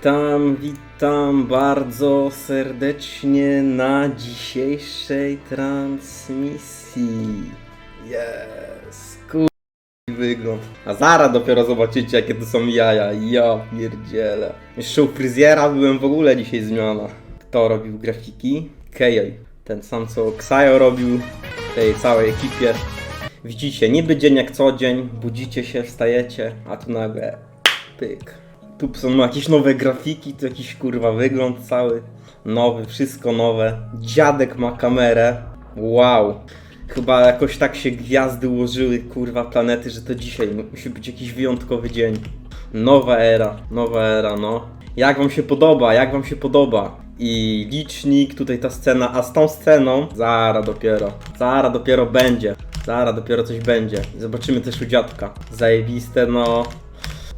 Witam, witam bardzo serdecznie na dzisiejszej transmisji. Jest, kur... wygląd. A zaraz dopiero zobaczycie jakie to są jaja. Ja pierdzielę. Jeszcze u fryzjera byłem w ogóle dzisiaj zmiana. Kto robił grafiki? Kejoj. Ten sam co Ksajo robił tej całej ekipie. Widzicie, niby dzień jak co dzień, budzicie się, wstajecie, a tu nagle pyk. Tu są jakieś nowe grafiki, tu jakiś kurwa wygląd cały nowy, wszystko nowe. Dziadek ma kamerę. Wow. Chyba jakoś tak się gwiazdy ułożyły, kurwa, planety, że to dzisiaj musi być jakiś wyjątkowy dzień. Nowa era, nowa era, no. Jak wam się podoba, jak wam się podoba? I licznik, tutaj ta scena, a z tą sceną zara dopiero, zara dopiero będzie, zara dopiero coś będzie. Zobaczymy też u dziadka. Zajebiste, no.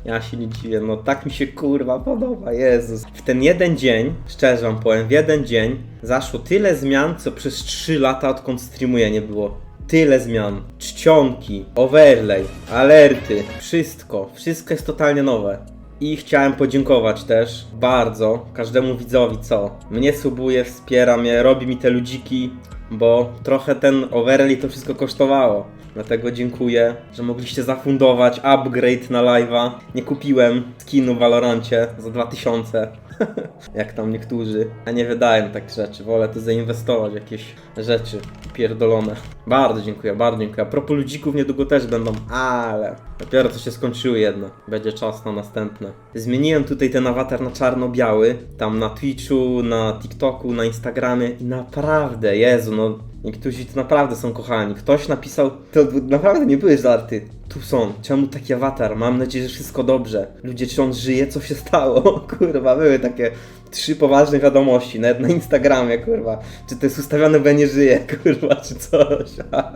Ja się nie dziwię, no tak mi się kurwa podoba, Jezus. W ten jeden dzień, szczerze wam powiem, w jeden dzień zaszło tyle zmian, co przez 3 lata odkąd streamuję nie było. Tyle zmian. Czcionki, overlay, alerty, wszystko. Wszystko jest totalnie nowe. I chciałem podziękować też bardzo każdemu widzowi, co mnie subuje, wspiera mnie, robi mi te ludziki, bo trochę ten overlay to wszystko kosztowało. Dlatego dziękuję, że mogliście zafundować upgrade na live'a. Nie kupiłem skinu w Valorancie za 2000, jak tam niektórzy. A nie wydaję takie rzeczy, wolę tu zainwestować w jakieś rzeczy pierdolone. Bardzo dziękuję, bardzo dziękuję. A propos ludzików niedługo też będą, ale dopiero co się skończyły jedno. Będzie czas na następne. Zmieniłem tutaj ten awatar na czarno-biały, tam na Twitchu, na TikToku, na Instagramie i naprawdę, Jezu, no Niektórzy to naprawdę są kochani. Ktoś napisał, to naprawdę nie były żarty. Tu są, czemu taki awatar? Mam nadzieję, że wszystko dobrze. Ludzie, czy on żyje? Co się stało? Kurwa, były takie trzy poważne wiadomości, nawet na Instagramie, kurwa. Czy to jest ustawione, bo nie żyje, kurwa, czy coś.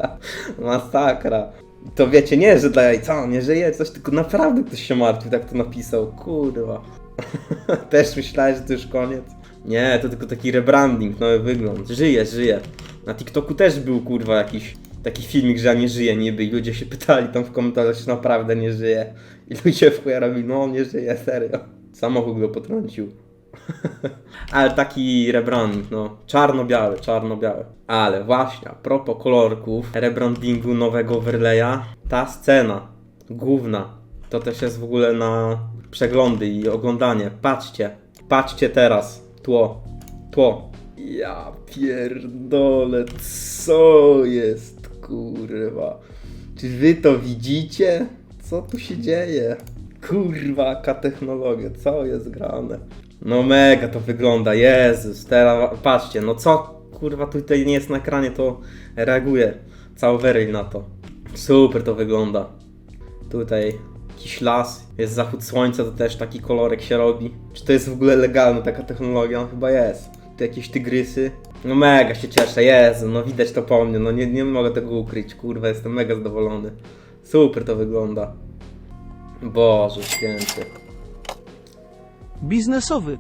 Masakra. To wiecie, nie, że dla jaj, co, nie żyje, coś, tylko naprawdę ktoś się martwi, tak to napisał, kurwa. Też myślałeś, że to już koniec? Nie, to tylko taki rebranding, nowy wygląd. Żyje, żyje. Na TikToku też był kurwa jakiś taki filmik, że ja nie żyję niby i ludzie się pytali tam w komentarzach, czy naprawdę nie żyje. I ludzie w chuja no nie żyje, serio. Samochód go potrącił. Ale taki rebranding, no. Czarno-biały, czarno-biały. Ale właśnie, a propos kolorków, rebrandingu nowego overlaya, ta scena główna, to też jest w ogóle na przeglądy i oglądanie. Patrzcie, patrzcie teraz. Tło, tło. Ja pierdolę, co jest, kurwa? Czy wy to widzicie? Co tu się dzieje? Kurwa, jaka technologia, co jest grane? No mega to wygląda, Jezus, teraz patrzcie, no co kurwa tutaj nie jest na ekranie, to reaguje cały Weryl na to. Super to wygląda. Tutaj jakiś las, jest zachód słońca, to też taki kolorek się robi. Czy to jest w ogóle legalna taka technologia? No chyba jest. Jakieś tygrysy. No mega się cieszę, Jezu, no widać to po mnie, no nie, nie mogę tego ukryć, kurwa, jestem mega zadowolony. Super to wygląda. Boże święty. biznesowy.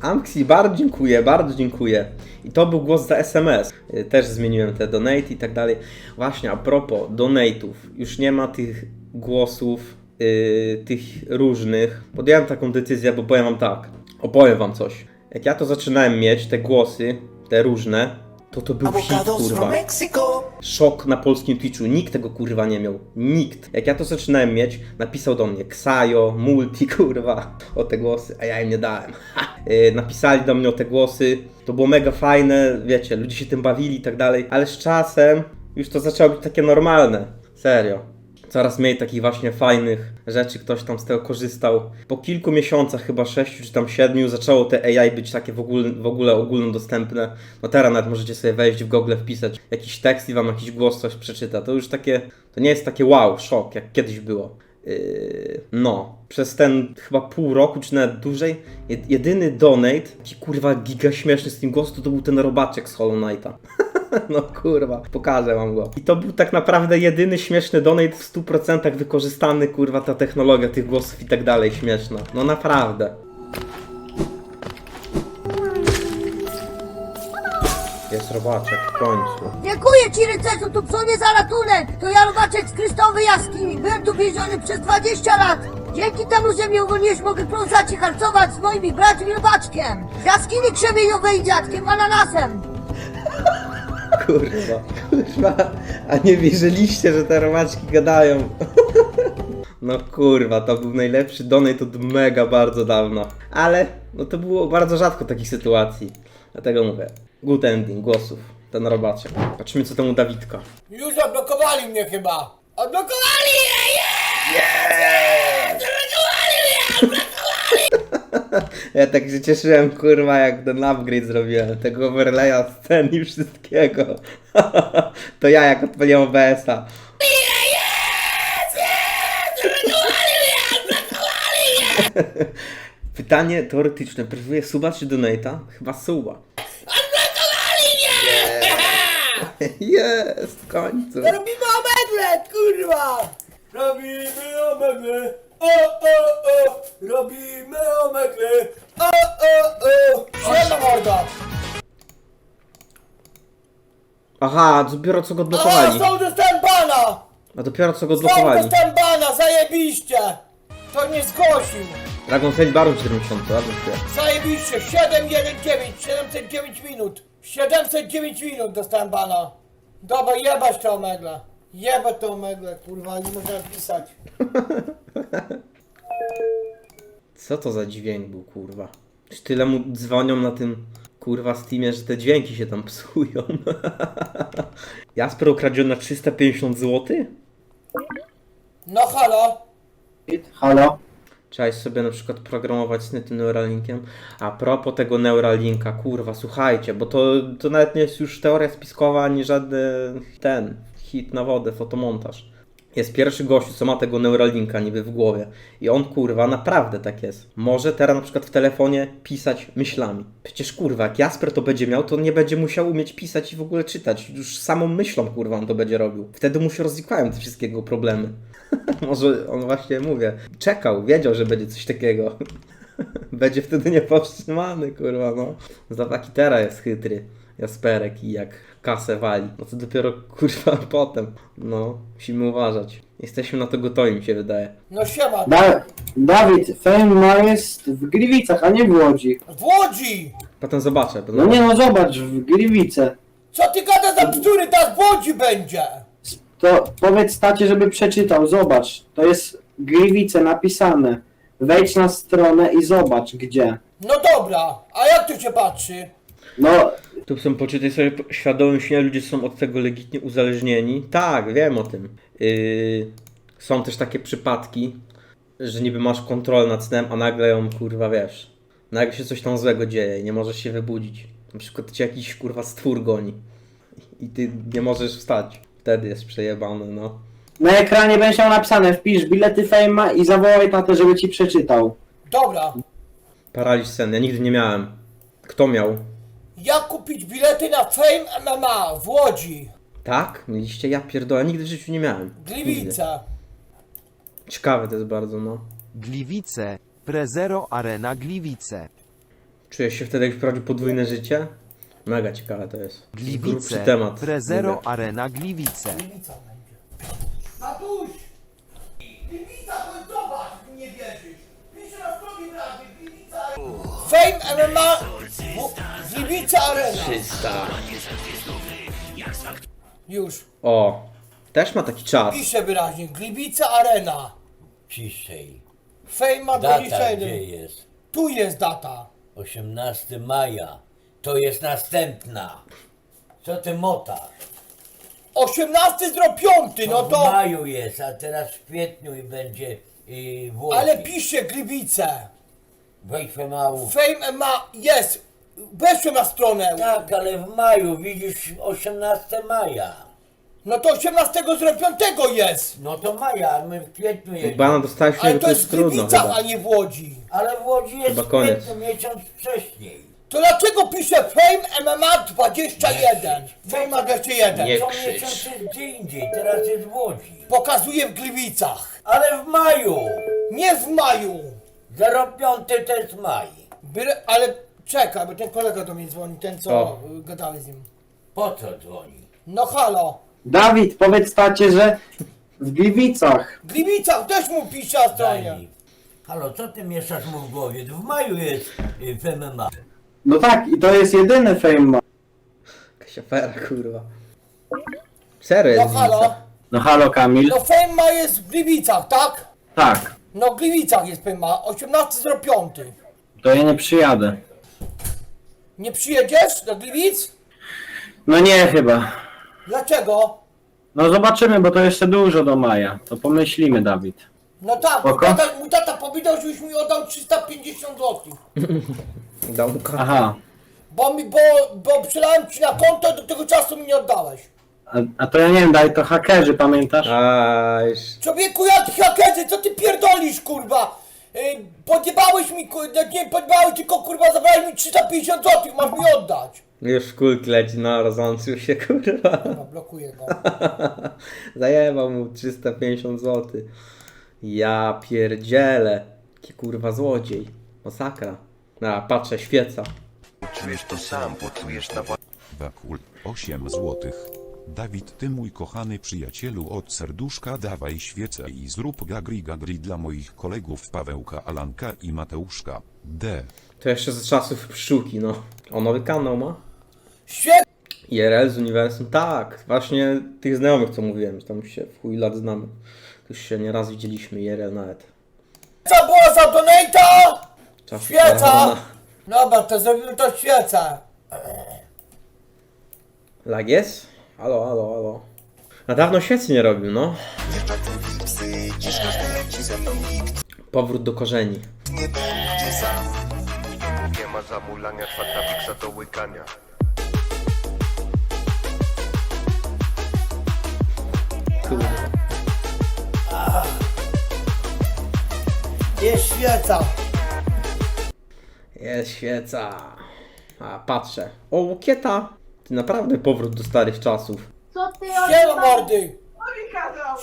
Amxi, bardzo dziękuję, bardzo dziękuję. I to był głos za SMS. Y, Też zmieniłem te donate i tak dalej. Właśnie, a propos donate'ów, już nie ma tych głosów, yy, tych różnych. Podjąłem taką decyzję, bo powiem wam tak. Opowiem wam coś. Jak ja to zaczynałem mieć, te głosy, te różne, to to był hit, kurwa. Szok na polskim Twitchu. Nikt tego kurwa nie miał. Nikt. Jak ja to zaczynałem mieć, napisał do mnie Ksajo, Multi, kurwa, o te głosy, a ja im nie dałem. Yy, napisali do mnie o te głosy. To było mega fajne, wiecie, ludzie się tym bawili i tak dalej, ale z czasem już to zaczęło być takie normalne. Serio. Coraz mniej takich właśnie fajnych rzeczy, ktoś tam z tego korzystał. Po kilku miesiącach, chyba sześciu czy tam siedmiu, zaczęło te AI być takie w ogóle, w ogóle ogólnodostępne. No teraz nawet możecie sobie wejść w Google, wpisać jakiś tekst i wam jakiś głos coś przeczyta. To już takie, to nie jest takie wow, szok, jak kiedyś było. Yy, no, przez ten chyba pół roku, czy nawet dłużej, jed- jedyny donate, taki kurwa giga śmieszny z tym głosem, to, to był ten robaczek z Hollow Knighta. No kurwa, pokażę wam go. I to był tak naprawdę jedyny śmieszny donate w 100% wykorzystany, kurwa, ta technologia tych głosów i tak dalej, śmieszna. No naprawdę. Jest robaczek, w końcu. Dziękuję ci rycerzu tu psonie za ratunek! To ja robaczek z kryształowej jaskini. Byłem tu więziony przez 20 lat. Dzięki temu, że mnie uwolniłeś, mogę pląsać i harcować z moimi braćmi robaczkiem. Z jaskini krzemieniowej i dziadkiem ananasem. Kurwa, kurwa. A nie wierzyliście, że te romaczki gadają. No kurwa, to był najlepszy donate od mega bardzo dawno. Ale, no to było bardzo rzadko takich sytuacji. Dlatego mówię, good ending głosów. Ten robaczek. Patrzymy co temu Dawidka. Już odblokowali mnie chyba. Odblokowali mnie! Ja tak się cieszyłem, kurwa, jak ten upgrade zrobiłem. Tego overlaya scen i wszystkiego. to ja jak odpaliłem OBS-a. Pytanie teoretyczne. Preferuję suba czy donata? Chyba suba. Jest, w końcu. Robimy omeglet, kurwa! Robimy omeglet. O, o, o! Robimy omeglet. O, o, o! Siema morda! Aha, dopiero co go A, odblokowali. znowu dostałem bana! A dopiero co go Znowu odblokowali. dostałem bana, zajebiście! To nie zgłosił. Dragon Tail Baron 70, ładnie się. Zajebiście, 719, 709 minut. 709 minut dostałem bana. Dobra, jebać to omegle. Jebać to omegle, kurwa, nie można pisać. Co to za dźwięk był, kurwa? Już tyle mu dzwonią na tym, kurwa, Steamie, że te dźwięki się tam psują. Jasper ukradziony na 350 zł? No halo? Halo? Trzeba sobie na przykład programować sny tym Neuralinkiem. A propos tego Neuralinka, kurwa, słuchajcie, bo to, to nawet nie jest już teoria spiskowa, ani żaden ten hit na wodę, fotomontaż. Jest pierwszy gościu, co ma tego Neuralinka niby w głowie. I on, kurwa, naprawdę tak jest. Może teraz na przykład w telefonie pisać myślami. Przecież, kurwa, jak Jasper to będzie miał, to nie będzie musiał umieć pisać i w ogóle czytać. Już samą myślą, kurwa, on to będzie robił. Wtedy mu się rozwikłają te wszystkie jego problemy. Może on właśnie, mówię, czekał, wiedział, że będzie coś takiego. będzie wtedy niepowstrzymany, kurwa, no. Za Wakitera jest chytry. Jasperek i jak kasę wali. No to dopiero, kurwa, potem. No, musimy uważać. Jesteśmy na to gotowi, mi się wydaje. No siema. Da Dawid, Fame ma jest w Gliwicach, a nie w Łodzi. W Łodzi! Potem zobaczę. No nie no, zobacz, w Gliwice. Co ty gada za bzdury, tak w Łodzi będzie! To powiedz tacie, żeby przeczytał, zobacz. To jest Gliwice napisane. Wejdź na stronę i zobacz, gdzie. No dobra, a jak to się patrzy? No, Tu są, poczytaj sobie, świadomym śnie ludzie są od tego legitnie uzależnieni. Tak, wiem o tym. Yy, są też takie przypadki, że niby masz kontrolę nad snem, a nagle ją, kurwa, wiesz, nagle się coś tam złego dzieje i nie możesz się wybudzić. Na przykład cię jakiś, kurwa, stwór goni i ty nie możesz wstać. Wtedy jest przejebane, no. na ekranie będzie miał napisane, wpisz bilety Fame'a i zawołaj tatę, żeby ci przeczytał. Dobra, Paraliż sen, ja nigdy nie miałem. Kto miał? Jak kupić bilety na Fame MMA w Łodzi? Tak? Mieliście? Ja pierdolę, nigdy w życiu nie miałem. Nigdy. Gliwice. Ciekawe to jest bardzo, no. Gliwice, Prezero Arena Gliwice. Czujesz się wtedy, jak wprowadził podwójne życie? Mega ciekawe to jest. Grubszy Gliwice, temat. Prezero Mówię. Arena Gliwice. Gliwica będzie. Tatuś! Gliwica, to zobacz, nie wierzysz. Pisze na stronie rady, Gliwica... Fame MMA w Gliwice Arena. Już. O, też ma taki czas. Pisze wyraźnie, Gliwice Arena. Ciszej. Fame ma Data 21. gdzie jest? Tu jest data. 18 maja. To jest następna. Co ty motasz? 18 zro 5, no w to... maju jest, a teraz w kwietniu i będzie i Włochy. Ale pisze Gliwice. Wejdź mału. Fame ma jest. Weszłem na stronę. Tak, ale w maju, widzisz, 18 maja. No to 18 zro 5 jest. No to maja, a my w kwietniu Jak jedziemy. bana dostałeś, Ale to, to jest w trudno Gliwicach, chyba. a nie w Łodzi. Ale w Łodzi jest Chyba w koniec. kwietniu, miesiąc wcześniej. To dlaczego pisze Fame MMA 21? Fame ma 21. Nie Co krzycz. miesiąc jest gdzie indziej, teraz jest w Łodzi. Pokazuje w Gliwicach. Ale w maju. Nie w maju. 05 to jest maj. Byle, ale czekaj, bo ten kolega do mnie dzwoni, ten co O. y, gadali z nim. Po co dzwoni? No halo. Dawid, powiedz tacie, że w Gliwicach. W Gliwicach też mu pisze na stronie. Halo, co ty mieszasz mu w głowie? W maju jest y, w MMA. No tak, i to jest jedyny fame afera, kurwa. Serio No jest halo? Gliwica. No halo Kamil? No Fame ma jest w Gliwicach, tak? Tak, No w Gliwicach jest Fame ma, 18.05. to ja nie przyjadę. Nie przyjedziesz do Gliwic? No nie chyba. Dlaczego? No zobaczymy, bo to jeszcze dużo do maja. To pomyślimy, Dawid. No tak, mój Spoko. tata, mój tata powiedział, żebyś mi oddał 350 zł. Dał mu kartę. Aha. Bo mi, bo, bo przelałem ci na konto, do tego czasu mi nie oddałeś. A, a to ja nie wiem, daj to hakerzy, pamiętasz? A, już. Człowieku, jaki hakerzy, co ty pierdolisz, kurwa? Yy, podjebałeś mi, kurwa, nie podjebałeś, tylko kurwa zabrałeś mi 350 zł, masz mi oddać. Już kult leci, no rozłączył się, kurwa. Dobra, blokuję go. Zajebał mu 350 zł. Ja pierdzielę. Jaki kurwa złodziej. Masakra. A, patrzę, świeca. Czujesz to sam, poczujesz na wła- Bakul, 8 złotych. Dawid, ty mój kochany przyjacielu od serduszka dawaj świecę i zrób gagri gagri dla moich kolegów Pawełka, Alanka i Mateuszka. D. To jeszcze z czasów pszczółki, no. O, nowy kanał ma? Świetnie, IRL z uniwersum? Tak, właśnie tych znajomych, co mówiłem, że tam się w chuj lat znamy. Już się nieraz widzieliśmy, IRL nawet. co była za donata? Świeca! Dobra, to zrobimy to świecę. Lag jest? Halo, halo, halo. A dawno świecy nie robił, no. Powrót do korzeni. Nie ma zamulania, do łykania. Świeca. Jest świeca. A, patrzę. O, łukieta! Naprawdę powrót do starych czasów. Co ty Siema mordy.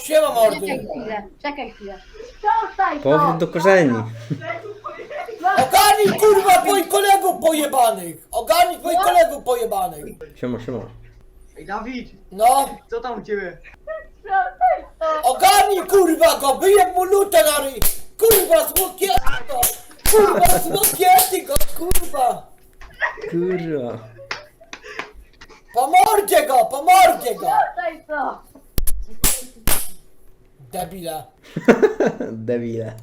Siema Czekaj mordy. chwilę, czekaj chwilę. Przestań Powrót do korzeni. Ogarnij kurwa twoich kolegów pojebanych. Ogarnij twoich kolegów pojebanych. Siema, siema. Ej Dawid, No, co tam u ciebie? ogarnij kurwa go, wyjem mu lutę na ryj. Kurwa, smokiety go. Kurwa, smokiety go, kurwa. Kurwa. Po mordzie go, po mordzie go. Przestań to! Debile. Debile.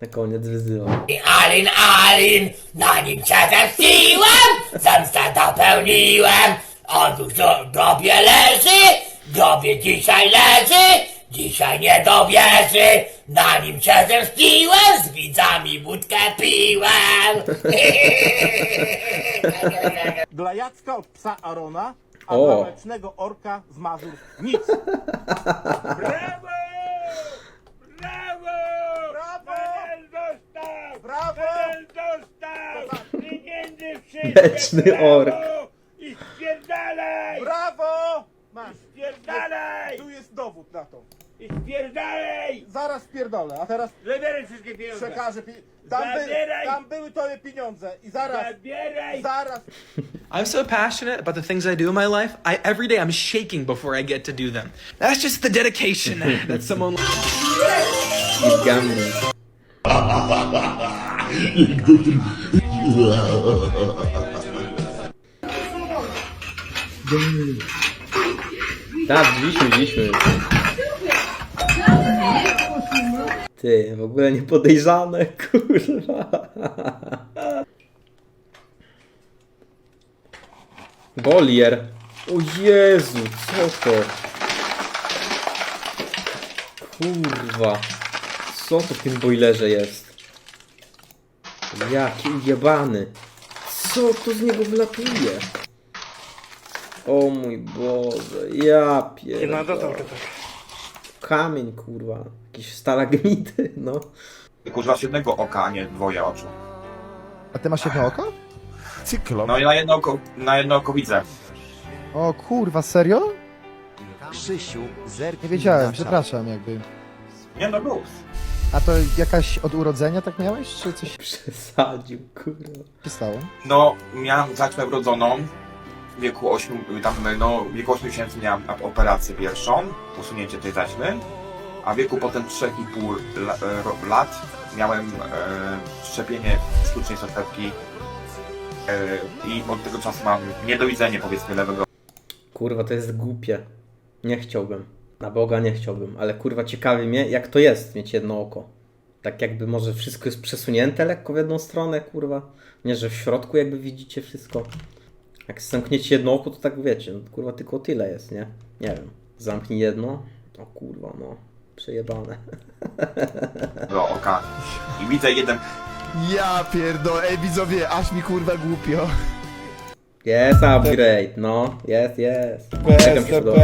Na koniec wyzywał. Alin, Alin, na nim cię zemściłem, zemstę dopełniłem. On tu w grobie leży, w grobie dzisiaj leży, dzisiaj nie dowierzy. Na nim cię zemściłem, z widzami wódkę piłem. Dla Jacka od psa Arona, a O. dla mlecznego orka z Mazur nic. Brawo! Brawo! Brawo! Dostał! Brawo! Dostał! Pieniędzy Mleczny ork. I spierdalaj! Brawo! Masz, spierdalaj! Tu jest dowód na to. I spierdalaj! Zaraz spierdolę, a teraz Zabieraj wszystkie pieniądze. przekażę pi- tam, by, Zabieraj! tam były twoje pieniądze i zaraz, Zabieraj! zaraz I'm so passionate about the things I do in my life. I every day I'm shaking before I get to do them. That's just the dedication that someone gambling. Tak, widzieliśmy, widzieliśmy. Ty, w ogóle nie podejrzane, kurwa. Bolier. O Jezu, co to? Kurwa. Co to w tym boilerze jest? Jaki ujebany. Co to z niego wylatuje? O mój Boże, ja pierdolę. Kamień, kurwa. Jakieś stalagmity, no. Kurwa z jednego oka, a nie dwoje oczu. A ty masz jedno oko? Cyklop. No i na jedno oko, na jedno oko widzę. O kurwa, serio? Krzysiu, zerknij Nie wiedziałem, na czat. przepraszam jakby. Nie no luz. A to jakaś od urodzenia tak miałeś, czy coś Przesadził, kurwa. się stało? No, miałem zaćmę wrodzoną. W wieku 8, tam, no, w wieku 8 miesięcy miałem operację pierwszą, usunięcie tej zaćmy. A w wieku potem 3,5 la, e, lat miałem e, szczepienie sztucznej soczewki e, i od tego czasu mam niedowidzenie powiedzmy lewego Kurwa, to jest głupie. Nie chciałbym. Na Boga nie chciałbym, ale kurwa ciekawi mnie, jak to jest mieć jedno oko. Tak jakby może wszystko jest przesunięte lekko w jedną stronę, kurwa. Nie, że w środku jakby widzicie wszystko. Jak zamkniecie jedno oko, to tak wiecie, no, kurwa tylko tyle jest, nie? Nie wiem. Zamknij jedno. O kurwa, no. Przejebane. oka i widzę jeden Ja pierdolę, ej widzowie, aż mi kurwa głupio. Jest upgrade, no. Jest, jest. Czekam się podoba.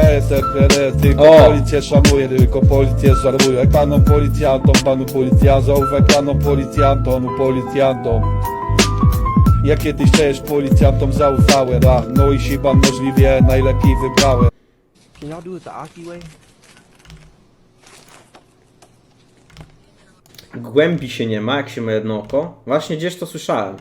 tylko O! policję szanuję, tylko policję szanuję. Jak panom policjantom, panu policjantom, jak panom policjantom, policjantom. Ja kiedyś też policjantom zaufałem, a no i się pan możliwie najlepiej wybrałem. Can y'all do it the Aki way? Głębi się nie ma, jak się ma jedno oko. Właśnie gdzieś to słyszałem.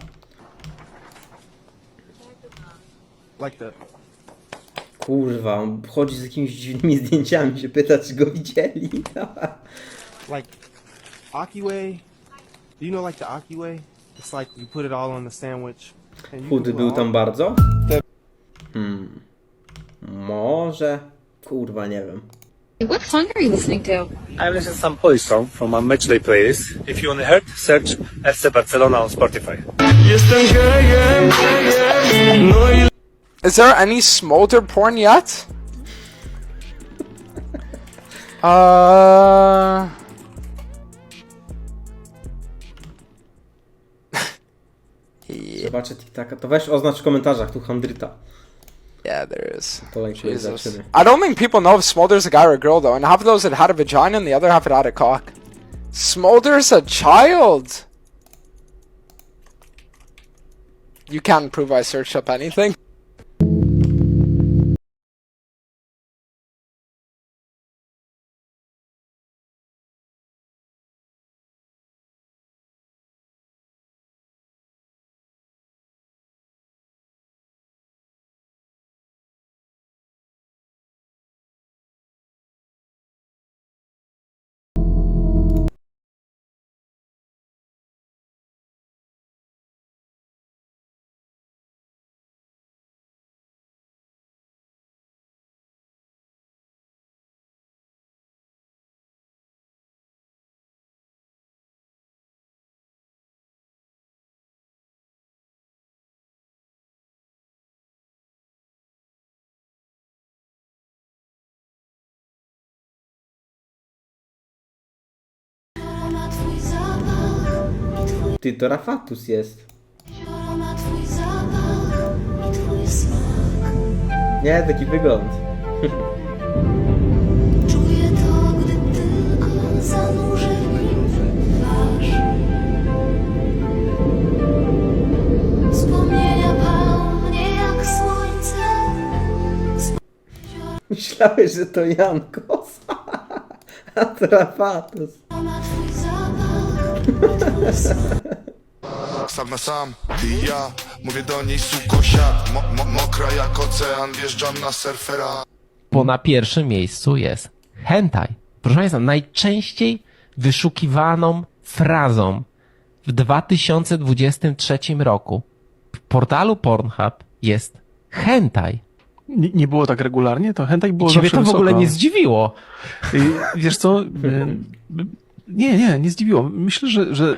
Kurwa, on chodzi z jakimiś dziwnymi zdjęciami, się pyta, czy go widzieli. Like. Aki way? Do you know like the Aki way? It's like you put it all on the sandwich. Chudy był tam bardzo? Hmm. Może. Kurwa, nie wiem. What song are you listening to? I'm listening to some Polish song from my matchday playlist. If you want to heard, search FC Barcelona on Spotify. Is there any smolder porn yet? Uh. Zobaczę TikTaka. To weź oznacz w komentarzach tu Handryta. Yeah, there is. Jesus. I don't think people know if Smolder's a guy or a girl though, and half of those that had a vagina and the other half that had a cock. Smolder's a child. You can't prove I searched up anything. Ty, to Rafatus jest. Nie, taki wygląd. Czuję to, gdy tylko zanurzę w nim twarz. Wspomnienia mnie jak słońce. Myślałeś, że to Jankos. A to Rafatus. Ma twój zapach, twój smak. Sam na sam, i ja, mówię do niej suko siad mo, mo, Mokra jak ocean, wjeżdżam na surfera Bo na pierwszym miejscu jest hentai. Proszę Państwa, najczęściej wyszukiwaną frazą w 2023 roku w portalu Pornhub jest hentai. Nie, nie było tak regularnie? To hentai było Ciebie zawsze to w ogóle nie zdziwiło. Y, Wiesz co? Nie, nie, nie zdziwiło. Myślę, że, że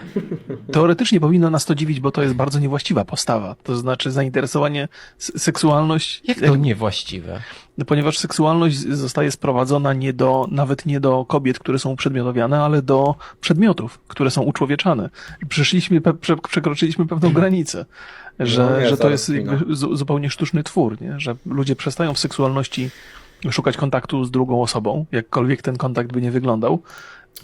teoretycznie powinno nas to dziwić, bo to jest bardzo niewłaściwa postawa. To znaczy zainteresowanie, seksualność. Jak to niewłaściwe? No, Ponieważ seksualność zostaje sprowadzona nie do, nawet nie do kobiet, które są uprzedmiotowiane, ale do przedmiotów, które są uczłowieczane. Przeszliśmy, prze, przekroczyliśmy pewną granicę, że, No nie, że to jest zupełnie sztuczny twór, nie? że ludzie przestają w seksualności szukać kontaktu z drugą osobą, jakkolwiek ten kontakt by nie wyglądał.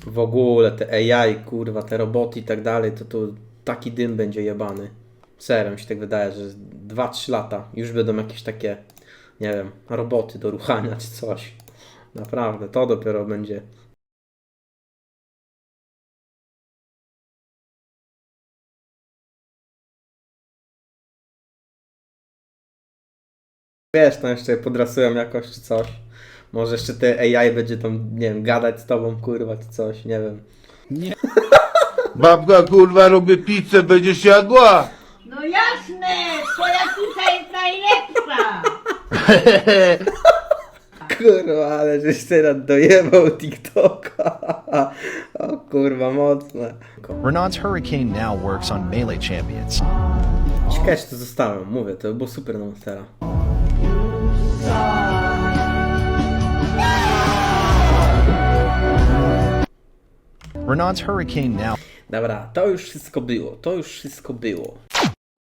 W ogóle te AI, kurwa, te roboty i tak dalej, to to taki dym będzie jebany. Serio mi się tak wydaje, że 2-3 lata już będą jakieś takie, nie wiem, roboty do ruchania czy coś. Naprawdę, to dopiero będzie. Wiesz, tam jeszcze podrasują jakoś czy coś. Może jeszcze te AI będzie tam, nie wiem, gadać z tobą, kurwa, czy coś, nie wiem. Babka kurwa robi pizzę, będziesz jadła? No jasne, twoja pizza jest najlepsza. Kurwa, ale żeś teraz dojebał TikToka. O kurwa, mocne. Renault's Hurricane now works on Melee champions. Ciekawe, czy to zostałem, mówię, to by było super na Monstera. Renault's Hurricane now Dobra, to już wszystko było, to już wszystko było.